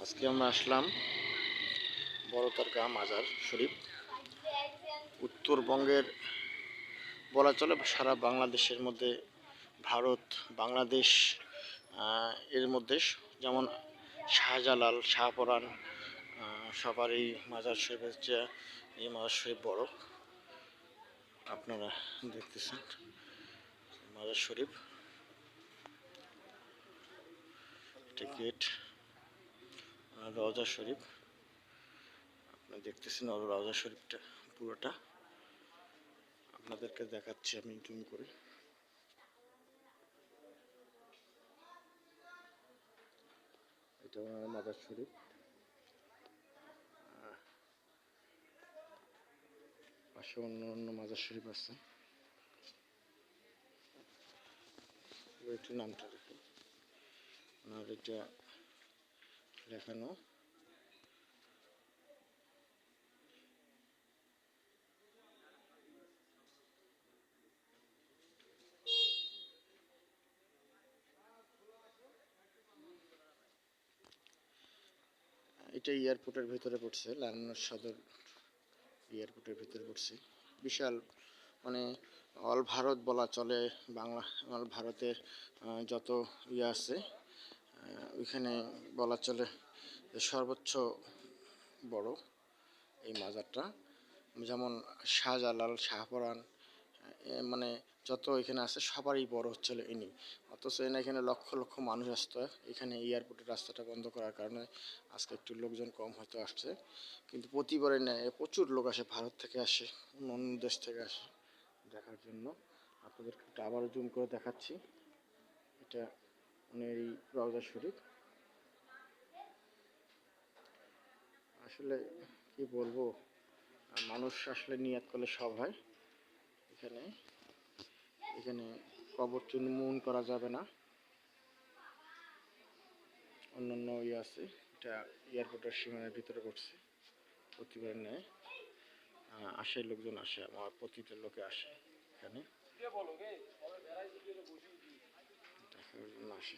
আজকে আমরা আসলাম বড়তারকা মাজার শরীফ। উত্তরবঙ্গের বলা চলে সারা বাংলাদেশের মধ্যে ভারত বাংলাদেশ এর মধ্যে যেমন শাহজালাল শাহপরান আহ, সবার এই মাজার শরীফের চেয়ে এই মাজার শরীফ বড়। আপনারা দেখতেছেন মাজার শরীফ। এটা গেট রওজা শরীফ। আপনারা দেখতেছেন রওজা শরীফটা, পুরোটা। আপনাদেরকে দেখাচ্ছি আমি জুম করে। এটা মাদার শরীফ। পাশে অন্য অন্য মাজার শরীফ আছে। নামটা দেখি আর এটা লেখানো এটা এয়ারপোর্টের ভিতরে পড়ছে লালনোর সদর এয়ারপোর্টের ভিতরে পড়ছে। বিশাল মানে অল ভারত বলা চলে, বাংলা, অল ভারতের যত ইয়ে আছে ওইখানে বলা চলে সর্বোচ্চ বড় এই মাজারটা। যেমন শাহজালাল, শাহপরান মানে যত এখানে আছে সবারই বড় হচ্ছে হলো ইনি অথচ এনে এখানে লক্ষ লক্ষ মানুষ আসতো। এখানে এয়ারপোর্টের রাস্তাটা বন্ধ করার কারণে আজকে একটু লোকজন কম হয়তো আসছে। কিন্তু প্রতিবারে নেয় প্রচুর লোক আসে ভারত থেকে আসে অন্য অন্য দেশ থেকে আসে দেখার জন্য। আপনাদেরকে একটু আবারও জুম করে দেখাচ্ছি। এটা উনি রওজা শরীফ। আসলে কি বলব মানুষ আসলে নিয়াত করলে সব হয়। এখানে এখানে কবর চুনমুন করা যাবে না। অন্যান্য ইয়ে আছে এটা এয়ারপোর্টের সীমানার ভিতরে করছে প্রতিবার নেয় আসে লোকজন আসে আমার প্রতিটা লোকে আসে এখানে। দেখার জন্য আসে।